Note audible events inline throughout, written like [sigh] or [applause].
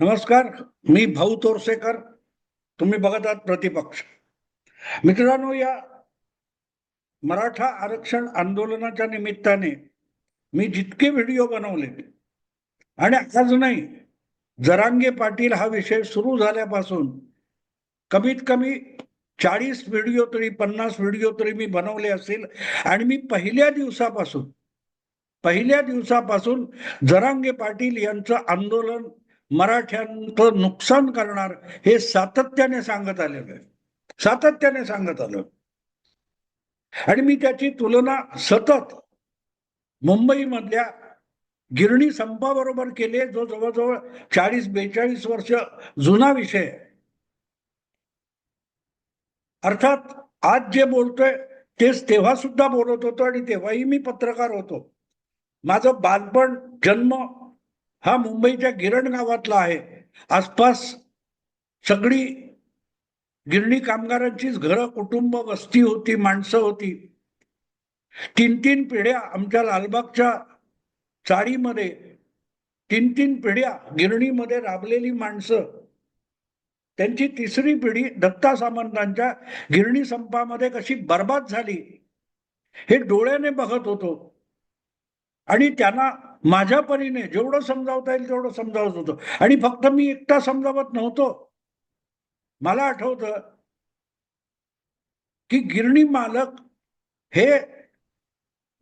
नमस्कार मी भाऊ तोरसेकर तुम्ही बघत आहात प्रतिपक्ष. मित्रांनो या मराठा आरक्षण आंदोलनाच्या निमित्ताने मी जितके व्हिडिओ बनवले आणि आज नाही जरांगे पाटील हा विषय सुरू झाल्यापासून कमीत कमी चाळीस व्हिडिओ तरी पन्नास व्हिडिओ तरी मी बनवले असतील आणि मी पहिल्या दिवसापासून पहिल्या दिवसापासून जरांगे पाटील यांचं आंदोलन मराठ्यांचं नुकसान करणार हे सातत्याने सांगत आलेलं आहे. सातत्याने सांगत आलं. आणि मी त्याची तुलना सतत मुंबईमधल्या गिरणी संपाबरोबर केले जो जवळजवळ चाळीस बेचाळीस वर्ष जुना विषय अर्थात आज जे बोलतोय तेच तेव्हा सुद्धा बोलत होतो आणि तेव्हाही मी पत्रकार होतो. माझं बालपण जन्म हा मुंबईच्या गिरण गावातला आहे. आसपास सगळी गिरणी कामगारांचीच घरं कुटुंब वस्ती होती माणसं होती. तीन तीन पिढ्या आमच्या लालबागच्या चाळीमध्ये तीन तीन पिढ्या गिरणीमध्ये राबलेली माणसं. त्यांची तिसरी पिढी दत्ता सामंतांच्या गिरणी संपामध्ये कशी बर्बाद झाली हे डोळ्याने बघत होतो. आणि त्यांना माझ्या परीने जेवढं समजावता येईल तेवढं समजावत होतो. आणि फक्त मी एकटा समजावत नव्हतो. मला आठवतं की गिरणी मालक हे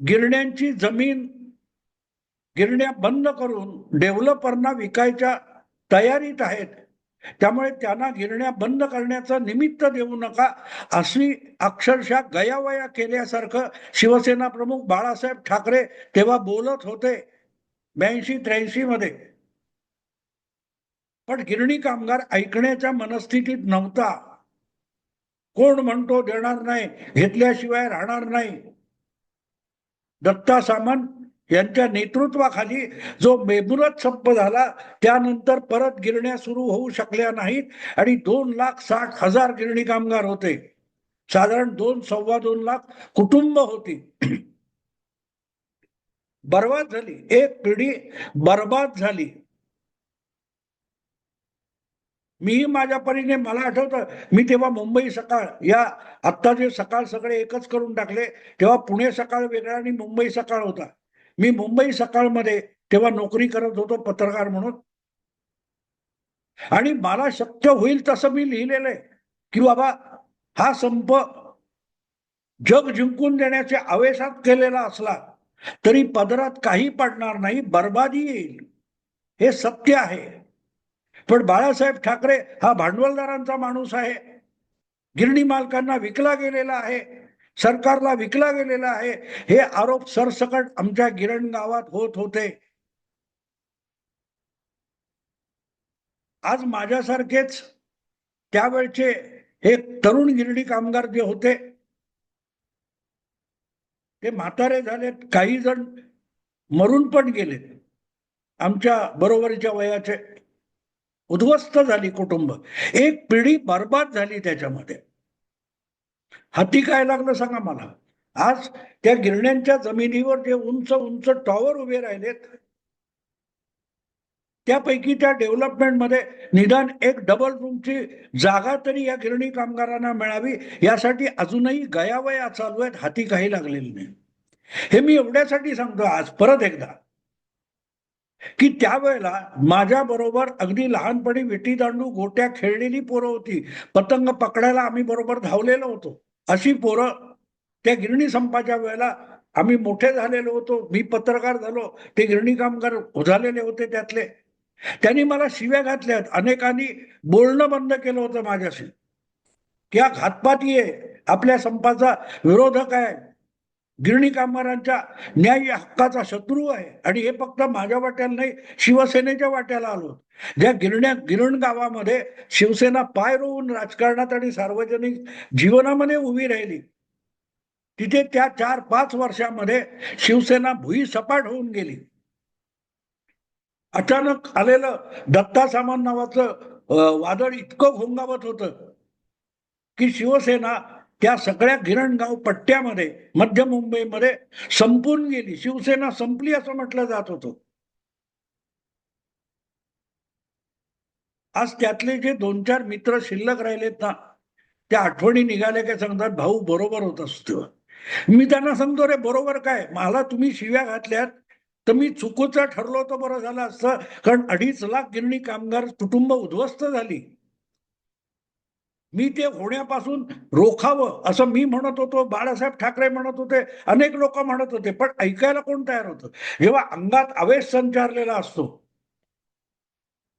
गिरण्यांची जमीन गिरण्या बंद करून डेव्हलपरना विकायच्या तयारीत आहेत. त्यामुळे त्यांना गिरण्या बंद करण्याचं निमित्त देऊ नका अशी अक्षरशः गयावया केल्यासारखं शिवसेना प्रमुख बाळासाहेब ठाकरे तेव्हा बोलत होते ब्याऐंशी त्र्याऐंशी मध्ये. पण गिरणी कामगार ऐकण्याच्या मनस्थितीत नव्हता. कोण म्हणतो देणार नाही घेतल्याशिवाय राहणार नाही. दत्ता सामंत यांच्या नेतृत्वाखाली जो बेमुरत संप झाला त्यानंतर परत गिरण्या सुरू होऊ शकल्या नाहीत आणि दोन लाख साठ हजार गिरणी कामगार होते. साधारण दोन सव्वा दोन लाख कुटुंब होती. [clears throat] बर्बाद झाली. एक पिढी बर्बाद झाली. मीही माझ्या परीने मला आठवतं मी तेव्हा मुंबई सकाळ या आत्ता जे सकाळ सगळे एकच करून टाकले तेव्हा पुणे सकाळ वेगळा आणि मुंबई सकाळ होता. मी मुंबई सकाळमध्ये तेव्हा नोकरी करत होतो पत्रकार म्हणून. आणि मला शक्य होईल तसं मी लिहिलेलं आहे की बाबा हा संप जग जिंकून देण्याच्या आवेशात केलेला असला तरी पदरात काही पडणार नाही बर्बादी येईल. हे सत्य आहे. पण बाळासाहेब ठाकरे हा भांडवलदारांचा माणूस आहे. गिरणी मालकांना विकला गेलेला आहे. सरकारला विकला गेलेला आहे. हे आरोप सरसकट आमच्या गिरण गावात होत होते. आज माझ्यासारखेच त्यावेळचे हे तरुण गिरणी कामगार जे होते ते म्हातारे झालेत. काही जण मरून पण गेले आमच्या बरोबरीच्या वयाचे उद्ध्वस्त झाली कुटुंब. एक पिढी बर्बाद झाली त्याच्यामध्ये. हाती काय लागलं सांगा मला. आज त्या गिरण्यांच्या जमिनीवर जे उंच उंच टॉवर उभे राहिलेत त्यापैकी त्या डेव्हलपमेंटमध्ये निदान एक डबल रूमची जागा तरी या गिरणी कामगारांना मिळावी यासाठी अजूनही गयावया चालू आहेत हाती काही लागलेली नाही. हे मी एवढ्यासाठी सांगतो आज परत एकदा की त्यावेळेला माझ्या बरोबर अगदी लहानपणी विटी दांडू गोट्या खेळलेली पोरं होती. पतंग पकडायला आम्ही बरोबर धावलेलो होतो. अशी पोरं त्या गिरणी संपाच्या वेळेला आम्ही मोठे झालेलो होतो मी पत्रकार झालो ते गिरणी कामगार झालेले होते त्यातले. त्यांनी मला शिव्या घातल्या अनेकांनी बोलणं बंद केलं होतं माझ्याशी. की हा घातपाती आहे आपल्या संपाचा विरोधक आहे. गिरणी कामगारांच्या न्याय हक्काचा शत्रू आहे. आणि हे फक्त माझ्या वाट्याला नाही शिवसेनेच्या वाट्याला आलो. ज्या गिरण्या गिरण गावामध्ये शिवसेना पाय रोवून राजकारणात आणि सार्वजनिक जीवनामध्ये उभी राहिली तिथे त्या चार पाच वर्षामध्ये शिवसेना भुई सपाट होऊन गेली. अचानक आलेलं दत्ता सामान नावाचं वादळ इतकं घोंगावत होतं की शिवसेना त्या सगळ्या गिरणगाव पट्ट्यामध्ये मध्य मुंबईमध्ये संपून गेली. शिवसेना संपली असं म्हटलं जात होतं. आज त्यातले जे दोन चार मित्र शिल्लक राहिलेत ना त्या आठवणी निघाल्या काय सांगतात भाऊ बरोबर होत असतो. मी त्यांना सांगतो रे बरोबर काय? मला तुम्ही शिव्या घातल्यात तर मी चुकीचं ठरलो तर बरं झालं असतं. कारण अडीच लाख गिरणी कामगार कुटुंब उद्ध्वस्त झाली. मी ते होण्यापासून रोखावं असं मी म्हणत होतो बाळासाहेब ठाकरे म्हणत होते अनेक लोक म्हणत होते पण ऐकायला कोण तयार होतं? जेव्हा अंगात आवेश संचारलेला असतो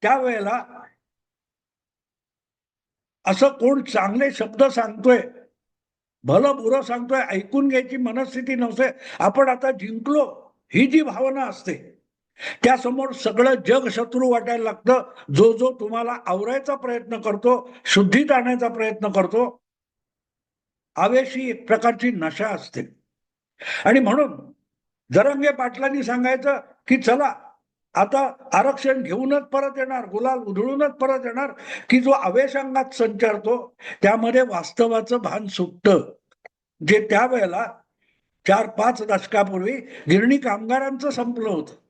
त्यावेळेला असं कोण चांगले शब्द सांगतोय भलं बुरं सांगतोय ऐकून घ्यायची मनस्थिती नसते आपण आता जिंकलो ही जी भावना असते त्यासमोर सगळं जग शत्रू वाटायला लागतं. जो जो तुम्हाला आवरायचा प्रयत्न करतो शुद्धीत आणण्याचा प्रयत्न करतो आवेश ही एक प्रकारची नशा असते. आणि म्हणून जरंगे पाटलांनी सांगायचं की चला आता आरक्षण घेऊनच परत येणार गुलाल उधळूनच परत येणार. की जो आवेश अंगात संचारतो त्यामध्ये वास्तवाचं भान सुटतं. जे त्यावेळेला चार पाच दशकापूर्वी गिरणी कामगारांचं संपलं होतं.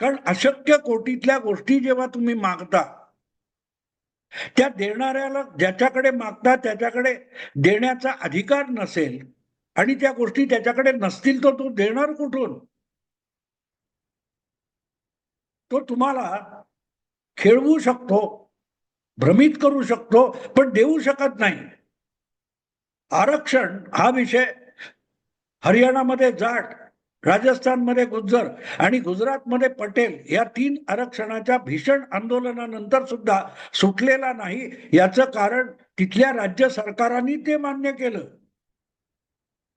कारण अशक्य कोटीतल्या गोष्टी जेव्हा तुम्ही मागता त्या देणाऱ्याला ज्याच्याकडे मागता त्याच्याकडे देण्याचा अधिकार नसेल आणि त्या गोष्टी त्याच्याकडे नसतील तर तो देणार कुठून? तो तुम्हाला खेळवू शकतो भ्रमित करू शकतो पण देऊ शकत नाही. आरक्षण हा विषय हरियाणामध्ये जाट राजस्थानमध्ये गुज्जर आणि गुजरातमध्ये पटेल या तीन आरक्षणाच्या भीषण आंदोलनानंतर सुद्धा सुटलेला नाही. याचं कारण तिथल्या राज्य सरकारांनी ते मान्य केलं.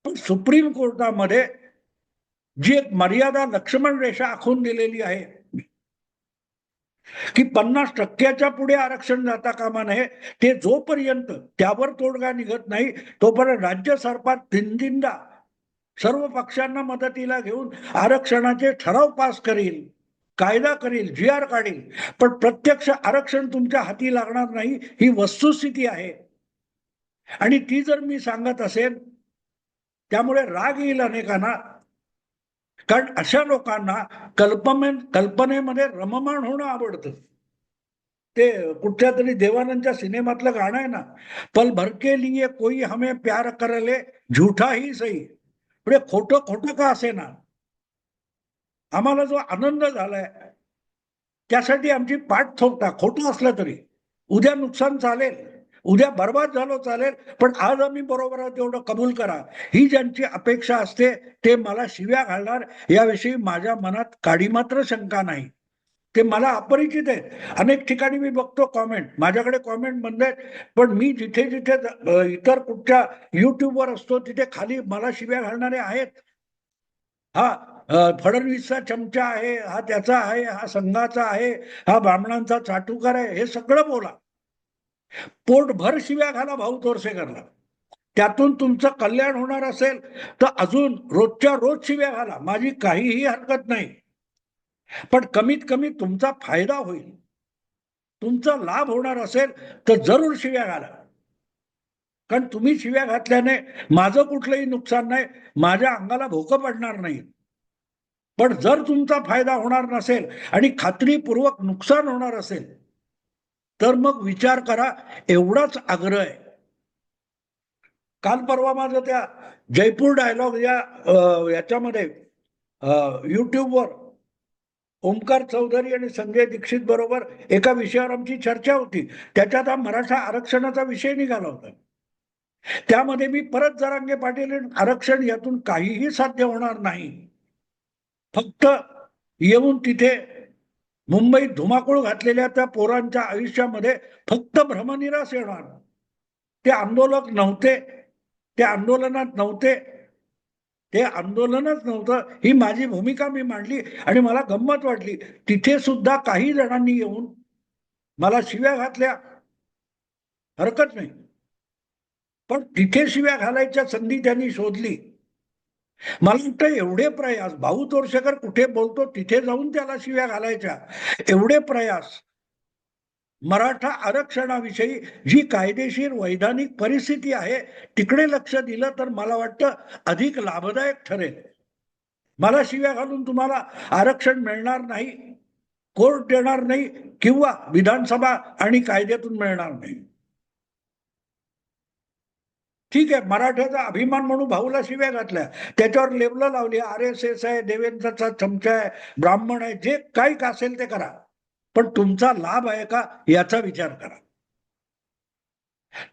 पण सुप्रीम कोर्टामध्ये जी एक मर्यादा लक्ष्मण रेषा आखून दिलेली आहे की पन्नास टक्क्याच्या पुढे आरक्षण जाता कामा नये ते जोपर्यंत त्यावर तोडगा निघत नाही तोपर्यंत राज्य सरकार तीनदा सर्व पक्षांना मदतीला घेऊन आरक्षणाचे ठराव पास करील कायदा करील जी आर काढील. पण प्रत्यक्ष आरक्षण तुमच्या हाती लागणार नाही ही वस्तुस्थिती आहे. आणि ती जर मी सांगत असेल त्यामुळे राग येईल अनेकांना. कारण अशा लोकांना कल्पमे कल्पनेमध्ये रममाण होणं आवडतं. ते कुठल्या तरी देवानंदच्या सिनेमातलं गाणं आहे ना पल भरके लिए कोई हमें प्यार करले झुठा ही सही. म्हणजे खोटं खोटं का असे ना आम्हाला जो आनंद झालाय त्यासाठी आमची पाठ थोपटा खोटं असलं तरी. उद्या नुकसान चालेल. उद्या बर्बाद झालो चालेल पण आज आम्ही बरोबर आहोत तेवढं कबूल करा. ही ज्यांची अपेक्षा असते ते मला शिव्या घालणार याविषयी माझ्या मनात काडी मात्र शंका नाही. ते मला अपरिचित आहेत. अनेक ठिकाणी मी बघतो कॉमेंट माझ्याकडे कॉमेंट बंद आहेत. पण मी जिथे जिथे इतर कुठच्या युट्यूबवर असतो तिथे खाली मला शिव्या घालणारे आहेत. हा फडणवीसचा चमचा आहे हा त्याचा आहे हा संघाचा आहे हा ब्राह्मणांचा चाटूकार आहे हे सगळं बोला. पोटभर शिव्या घाला भाऊ तोरसेकरला त्यातून तुमचं कल्याण होणार असेल. तर अजून रोजच्या रोज शिव्या घाला. माझी काहीही हरकत नाही. पण कमीत कमी तुमचा फायदा होईल. तुमचा लाभ होणार असेल तर जरूर शिव्या घाला. कारण तुम्ही शिव्या घातल्याने माझं कुठलंही नुकसान नाही माझ्या अंगाला भोकं पडणार नाही. पण जर तुमचा फायदा होणार नसेल आणि खात्रीपूर्वक नुकसान होणार असेल तर मग विचार करा एवढाच आग्रह आहे. काल परवा माझं त्या जयपूर डायलॉग या याच्यामध्ये युट्यूबवर ओमकार चौधरी आणि संजय दीक्षित बरोबर एका विषयावर आमची चर्चा होती. त्याच्यात हा मराठा आरक्षणाचा विषय निघाला होता. त्यामध्ये मी परत जरांगे पाटील आरक्षण यातून काहीही साध्य होणार नाही. फक्त येऊन तिथे मुंबईत धुमाकूळ घातलेल्या त्या पोरांच्या आयुष्यामध्ये फक्त भ्रमनिरास येणार. ते आंदोलक नव्हते. ते आंदोलनात नव्हते. ते आंदोलनच नव्हतं. ही माझी भूमिका मी मांडली आणि मला गंमत वाटली. तिथे सुद्धा काही जणांनी येऊन मला शिव्या घातल्या. हरकत नाही. पण तिथे शिव्या घालायच्या संधी त्यांनी शोधली. मला वाटतं एवढे प्रयास भाऊ तोरशेकर कुठे बोलतो तिथे जाऊन त्याला शिव्या घालायच्या. एवढे प्रयास मराठा आरक्षणाविषयी जी कायदेशीर वैधानिक परिस्थिती आहे तिकडे लक्ष दिलं तर मला वाटतं अधिक लाभदायक ठरेल. मला शिव्या घालून तुम्हाला आरक्षण मिळणार नाही कोर्ट देणार नाही किंवा विधानसभा आणि कायद्यातून मिळणार नाही. ठीक आहे मराठ्याचा अभिमान म्हणून भाऊला शिव्या घातल्या. त्याच्यावर लेबलं लावली. आर एस एस आहे देवेंद्रचा चमचा आहे ब्राह्मण आहे जे काही का असेल ते करा. पण तुमचा लाभ आहे का याचा विचार करा.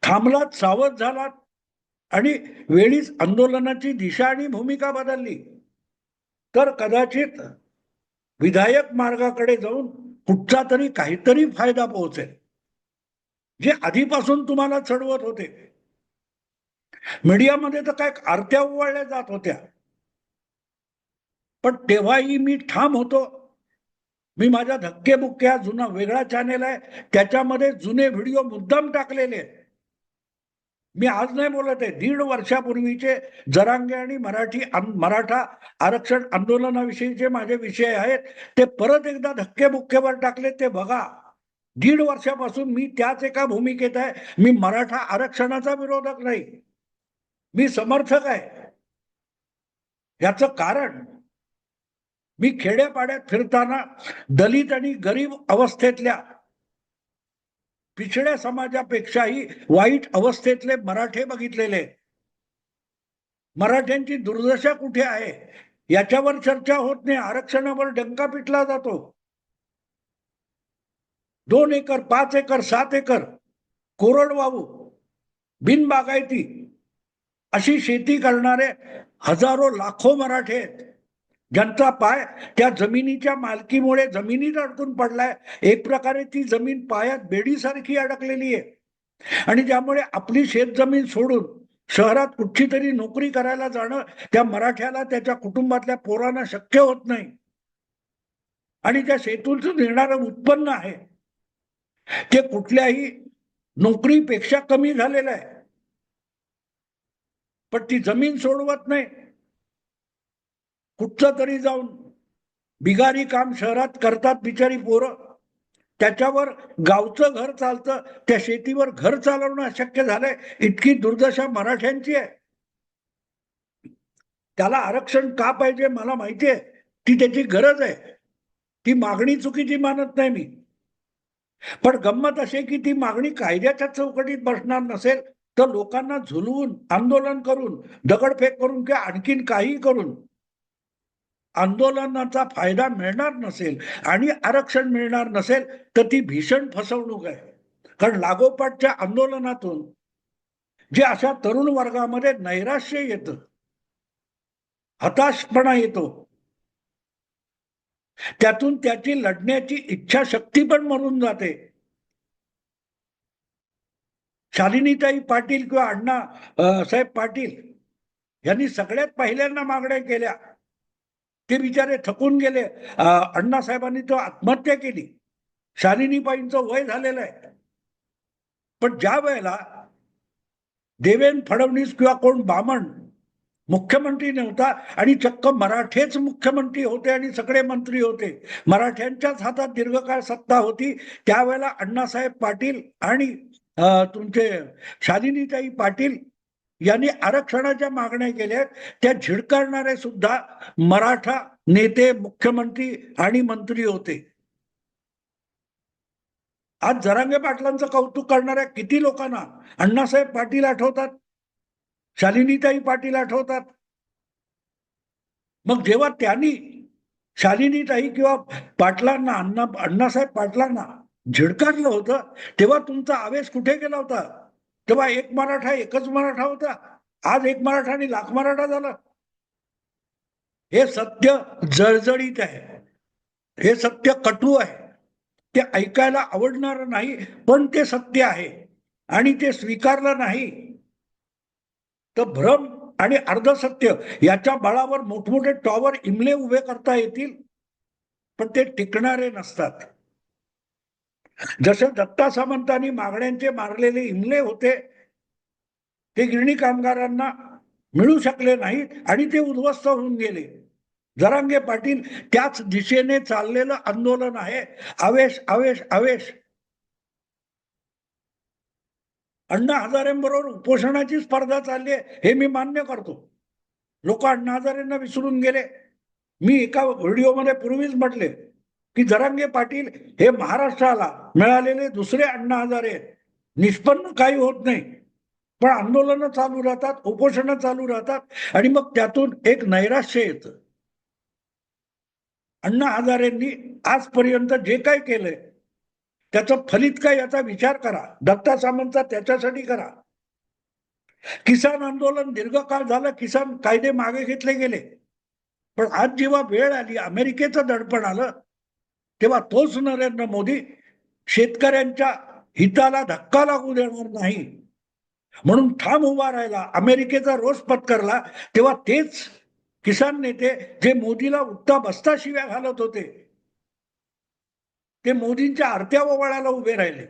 थांबलात सावध झालात आणि वेळीच आंदोलनाची दिशा आणि भूमिका बदलली. तर कदाचित विधायक मार्गाकडे जाऊन कुठचा तरी काहीतरी फायदा पोहोचेल जे आधीपासून तुम्हाला चढवत होते. मीडियामध्ये तर काय आरत्या उवाळल्या जात होत्या. पण तेव्हाही मी ठाम होतो मी माझ्या धक्केबुक्के हा जुना वेगळा चॅनेल आहे. त्याच्यामध्ये जुने व्हिडिओ मुद्दाम टाकलेले आहेत. मी आज नाही बोलत आहे. दीड वर्षापूर्वीचे जरांगे आणि मराठी मराठा आरक्षण आंदोलनाविषयीचे माझे विषय आहेत. ते परत एकदा धक्केबुक्केवर टाकले ते बघा. दीड वर्षापासून मी त्याच एका भूमिकेत आहे. मी मराठा आरक्षणाचा विरोधक नाही. मी समर्थक आहे. याचं कारण मी खेड्यापाड्यात फिरताना दलित आणि गरीब अवस्थेतल्या पिछड्या समाजापेक्षाही वाईट अवस्थेतले मराठे बघितलेले. मराठ्यांची दुर्दशा कुठे आहे? याच्यावर चर्चा होत नाही. आरक्षणावर डंका पिटला जातो. दोन एकर पाच एकर सात एकर कोरडवाहू बिनबागायती अशी शेती करणारे हजारो लाखो मराठे आहेत. ज्यांचा पाय त्या जमिनीच्या मालकीमुळे जमिनीत अडकून पडलाय. एक प्रकारे ती जमीन पायात बेडीसारखी अडकलेली आहे. आणि ज्यामुळे आपली शेतजमीन सोडून शहरात कुठची तरी नोकरी करायला जाणं त्या मराठ्याला त्याच्या कुटुंबातल्या पोरांना शक्य होत नाही. आणि त्या शेतूचं निघणारं उत्पन्न आहे. ते कुठल्याही नोकरीपेक्षा कमी झालेलं आहे. पण ती जमीन सोडवत नाही. कुठचं तरी जाऊन बिगारी काम शहरात करतात बिचारी पोरं. त्याच्यावर गावचं घर चालतं त्या शेतीवर घर चालवणं अशक्य झालंय. इतकी दुर्दशा मराठ्यांची आहे. त्याला आरक्षण का पाहिजे मला माहिती आहे. ती त्याची गरज आहे. ती मागणी चुकीची मानत नाही मी. पण गंमत अशी आहे की ती मागणी कायद्याच्या चौकटीत बसणार नसेल तर लोकांना झुलवून आंदोलन करून दगडफेक करून किंवा आणखीन काही करून आंदोलनाचा फायदा मिळणार नसेल आणि आरक्षण मिळणार नसेल तर ती भीषण फसवणूक आहे. कारण लागोपाठच्या आंदोलनातून जे अशा तरुण वर्गामध्ये नैराश्य येतं हताशपणा येतो त्यातून त्याची लढण्याची इच्छाशक्ती पण मरून जाते. शालिनीताई पाटील किंवा अण्णा साहेब पाटील यांनी सगळ्यात पहिल्यांदा मागण्या केल्या. ते बिचारे थकून गेले. अण्णासाहेबांनी तो आत्महत्या केली. शालिनीबाईंचं वय झालेलं आहे. पण ज्या वेळेला देवेंद्र फडणवीस किंवा कोण बामण मुख्यमंत्री नव्हता आणि चक्क मराठेच मुख्यमंत्री होते आणि सगळे मंत्री होते. मराठ्यांच्याच हातात दीर्घकाळ सत्ता होती. त्यावेळेला अण्णासाहेब पाटील आणि तुमचे शालिनीताई पाटील यांनी आरक्षणाच्या मागण्या केल्या त्या झिडकारणारे सुद्धा मराठा नेते मुख्यमंत्री आणि मंत्री होते. आज जरांगे पाटलांचं कौतुक करणाऱ्या किती लोकांना अण्णासाहेब पाटील आठवतात? शालिनीताई पाटील आठवतात? मग जेव्हा त्यांनी शालिनीताई किंवा पाटलांना अण्णा अण्णासाहेब पाटलांना झिडकारलं होतं तेव्हा तुमचा आवेश कुठे गेला होता? तेव्हा एक मराठा एकच मराठा होता. आज एक मराठा आणि लाख मराठा झाला. हे सत्य जळजळीत आहे. हे सत्य कटू आहे. ते ऐकायला आवडणार नाही पण ते सत्य आहे आणि ते स्वीकारलं नाही. तर भ्रम आणि अर्धसत्य याच्या बळावर मोठमोठे टॉवर इमले उभे करता येतील पण ते टिकणारे नसतात. जसे दत्ता सामंतांनी मागण्यांचे मारलेले इमले होते ते गिरणी कामगारांना मिळू शकले नाहीत आणि ते उद्ध्वस्त होऊन गेले. जरांगे पाटील त्याच दिशेने चाललेलं आंदोलन आहे. आवेश आवेश आवेश. अण्णा हजारेंबरोबर उपोषणाची स्पर्धा चालली आहे हे मी मान्य करतो. लोक अण्णा हजारेंना विसरून गेले. मी एका व्हिडिओमध्ये पूर्वीच म्हटले की जरांगे पाटील हे महाराष्ट्राला मिळालेले दुसरे अण्णा हजारे आहेत. निष्पन्न काही होत नाही. पण आंदोलनं चालू राहतात उपोषणं चालू राहतात आणि मग त्यातून एक नैराश्य येत. अण्णा हजारेंनी आजपर्यंत जे काही केलंय त्याचं फलित काय याचा विचार करा. दत्ता सामंतचा त्याच्यासाठी करा. किसान आंदोलन दीर्घकाळ झालं किसान कायदे मागे घेतले गेले. पण आज जेव्हा वेळ आली अमेरिकेचं दडपण आलं तेव्हा तोच नरेंद्र मोदी शेतकऱ्यांच्या हिताला धक्का लागू देणार नाही. म्हणून ठाम उभा राहिला अमेरिकेचा रोष पत्करला तेव्हा तेच किसान नेते जे मोदीला उठता बसता शिव्या घालत होते ते मोदींच्या आरत्या ओवाळ्याला उभे राहिले.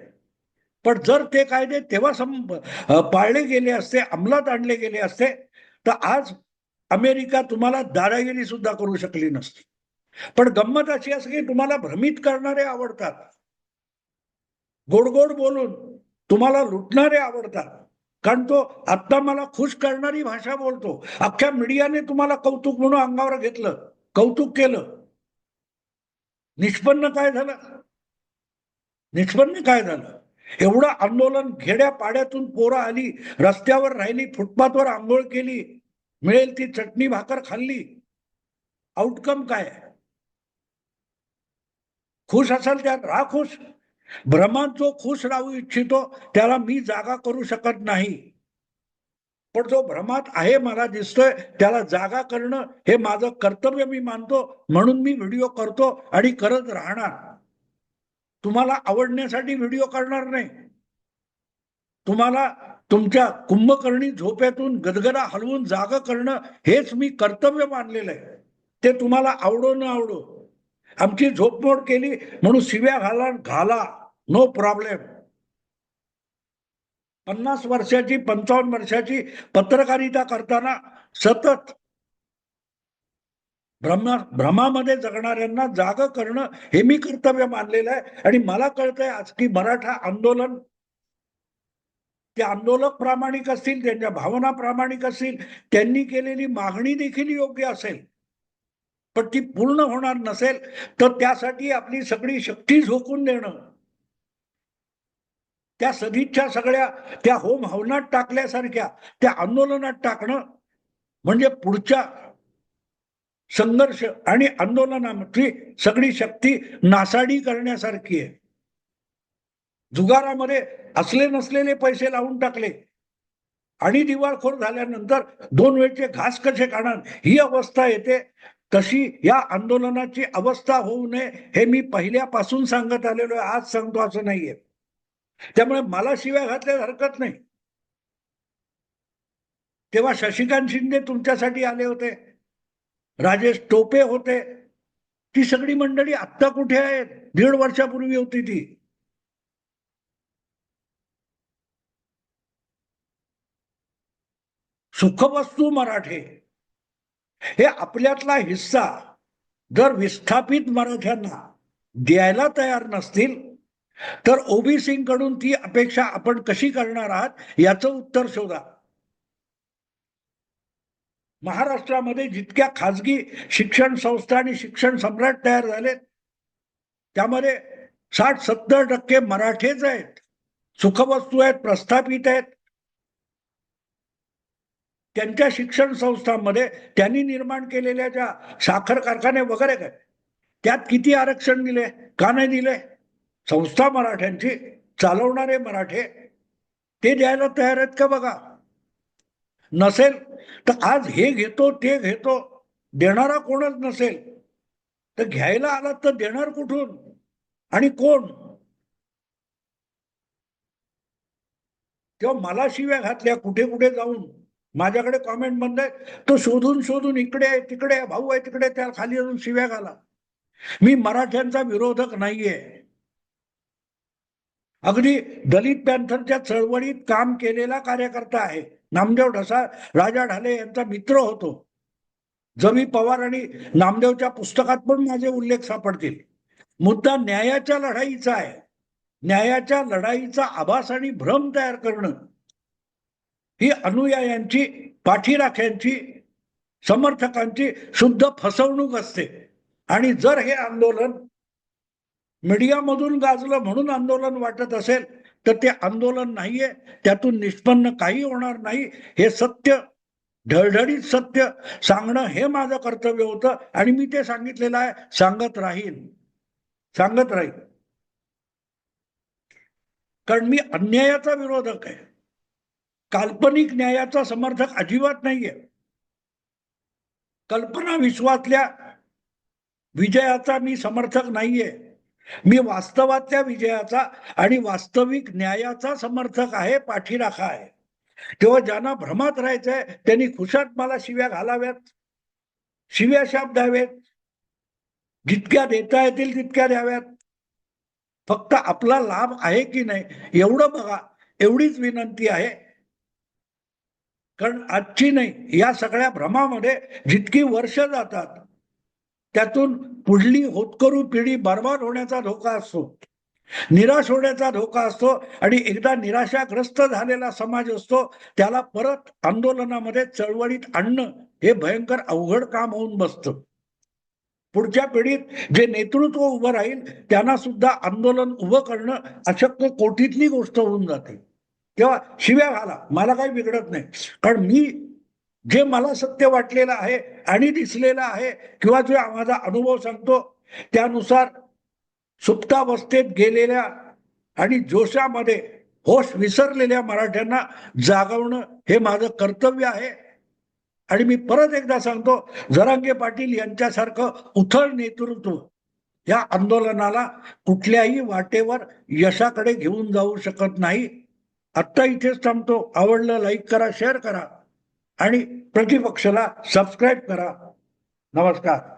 पण जर ते कायदे तेव्हा संप पाळले गेले असते अंमलात आणले गेले असते तर आज अमेरिका तुम्हाला दादागिरी सुद्धा करू शकली नसती. पण गंमत अशी असं की तुम्हाला भ्रमित करणारे आवडतात. गोड गोड बोलून तुम्हाला लुटणारे आवडतात. कारण तो आत्ता मला खुश करणारी भाषा बोलतो. अख्ख्या मीडियाने तुम्हाला कौतुक म्हणून अंगावर घेतलं कौतुक केलं. निष्पन्न काय झालं? निष्पन्न काय झालं? एवढं आंदोलन घेड्या पाड्यातून पोरं आली रस्त्यावर राहिली फुटपाथवर आंघोळ केली मिळेल ती चटणी भाकर खाल्ली. आउटकम काय? खुश असाल त्यात राहा खुश. भ्रमात जो खुश राहू इच्छितो त्याला मी जागा करू शकत नाही. पण जो भ्रमात आहे मला दिसतोय त्याला जागा करणं हे माझं कर्तव्य मी मानतो म्हणून मी व्हिडिओ करतो आणि करत राहणार. तुम्हाला आवडण्यासाठी व्हिडिओ करणार नाही. तुम्हाला तुमच्या कुंभकर्णी झोपेतून गदगदा हलवून जागा करणं हेच मी कर्तव्य मानलेलं आहे. ते तुम्हाला आवडो न आवडो. आमची झोपमोड केली म्हणून शिव्या घाला घाला. नो प्रॉब्लेम पन्नास वर्षाची पंचावन्न वर्षाची पत्रकारिता करताना सतत भ्रमा भ्रमामध्ये जगणाऱ्यांना जाग करणं हे मी कर्तव्य मानलेलं आहे. आणि मला कळतंय आज की मराठा आंदोलन ते आंदोलक प्रामाणिक असतील त्यांच्या भावना प्रामाणिक असतील त्यांनी केलेली मागणी देखील योग्य असेल. पण ती पूर्ण होणार नसेल तर त्यासाठी आपली सगळी शक्ती झोकून देणं. त्या सदिच्छा सगळ्या त्या होम हवनात टाकल्यासारख्या त्या आंदोलनात टाकणं म्हणजे पुढच्या संघर्ष आणि आंदोलनामधली सगळी शक्ती नासाडी करण्यासारखी आहे. जुगारामध्ये असले नसलेले पैसे लावून टाकले आणि दिवाळखोर झाल्यानंतर दोन वेळचे घास कसे काढणार ही अवस्था येते. तशी या आंदोलनाची अवस्था होऊ नये हे मी पहिल्यापासून सांगत आलेलो आहे. आज सांगतो असं नाहीये. त्यामुळे मला शिव्या घातल्यास हरकत नाही. तेव्हा शशिकांत शिंदे तुमच्यासाठी आले होते. राजेश टोपे होते. ती सगळी मंडळी आत्ता कुठे आहेत? दीड वर्षापूर्वी होती ती. सुखवस्तू मराठे. हे आपल्यातला हिस्सा जर विस्थापित मराठ्यांना द्यायला तयार नसतील तर ओबीसीकडून ती अपेक्षा आपण कशी करणार आहात याचं उत्तर शोधा. महाराष्ट्रामध्ये जितक्या खाजगी शिक्षण संस्था आणि शिक्षण सम्राट तयार झालेत त्यामध्ये साठ सत्तर टक्के मराठेच आहेत सुखवस्तू आहेत प्रस्थापित आहेत त्यांच्या शिक्षण संस्थांमध्ये त्यांनी निर्माण केलेल्या ज्या साखर कारखाने वगैरे काय त्यात किती आरक्षण दिले का नाही दिले? संस्था मराठ्यांची चालवणारे मराठे ते द्यायला तयार आहेत का बघा? नसेल तर आज हे घेतो ते घेतो देणारा कोणच नसेल तर घ्यायला आलात तर देणार कुठून? आणि कोण? तेव्हा मला शिव्या घातल्या कुठे कुठे जाऊन? माझ्याकडे कॉमेंट बंद आहे. तो शोधून शोधून इकडे आहे तिकडे आहे, भाऊ आहे तिकडे त्या खाली अजून शिव्या घाला. मी मराठ्यांचा विरोधक नाहीये. अगदी दलित पॅन्थरच्या चळवळीत काम केलेला कार्यकर्ता आहे. नामदेव ढसा राजा ढाले यांचा मित्र होतो. जवी पवार आणि नामदेवच्या पुस्तकात पण माझे उल्लेख सापडतील. मुद्दा न्यायाच्या लढाईचा आहे. न्यायाच्या लढाईचा आभास आणि भ्रम तयार करणं. ही अनुयायांची पाठीराख्यांची समर्थकांची शुद्ध फसवणूक असते. आणि जर हे आंदोलन मीडियामधून गाजलं म्हणून आंदोलन वाटत असेल तर ते आंदोलन नाहीये. त्यातून निष्पन्न काही होणार नाही. हे सत्य ढळढळीत सत्य सांगणं हे माझं कर्तव्य होतं. आणि मी ते सांगितलेलं आहे सांगत राहीन. सांगत राहीन. कारण मी अन्यायाचा विरोधक आहे. काल्पनिक न्यायाचा समर्थक अजिबात नाहीये. कल्पना विश्वातल्या विजयाचा मी समर्थक नाहीये. मी वास्तवातल्या विजयाचा आणि वास्तविक न्यायाचा समर्थक आहे पाठीराखा आहे. तेव्हा ज्यांना भ्रमात राहायचंय त्यांनी खुशात मला शिव्या घालाव्यात. शिव्या शाप द्यावेत. जितक्या देता येतील तितक्या द्याव्यात. फक्त आपला लाभ आहे की नाही एवढं बघा. एवढीच विनंती आहे. कारण आजची नाही या सगळ्या भ्रमामध्ये जितकी वर्ष जातात त्यातून पुढली होतकरू पिढी बर्बाद होण्याचा धोका असतो. निराश होण्याचा धोका असतो आणि एकदा निराशाग्रस्त झालेला समाज असतो त्याला परत आंदोलनामध्ये चळवळीत आणणं हे भयंकर अवघड काम होऊन बसतं. पुढच्या पिढीत जे नेतृत्व उभं राहील त्यांना सुद्धा आंदोलन उभं करणं अशक्य कोटीतली गोष्ट होऊन जाते. किंवा शिव्या घाला. मला काही बिघडत नाही. कारण मी जे मला सत्य वाटलेलं आहे आणि दिसलेलं आहे किंवा जो माझा अनुभव सांगतो त्यानुसार सुप्तावस्थेत गेलेल्या आणि जोशामध्ये होश विसरलेल्या मराठ्यांना जागवणं हे माझं कर्तव्य आहे. आणि मी परत एकदा सांगतो जरांगे पाटील यांच्यासारखं उथळ नेतृत्व या आंदोलनाला कुठल्याही वाटेवर यशाकडे घेऊन जाऊ शकत नाही. आत्ता इथेच थांबतो. आवडलं लाईक करा शेअर करा आणि प्रतिपक्षाला सबस्क्राईब करा. नमस्कार.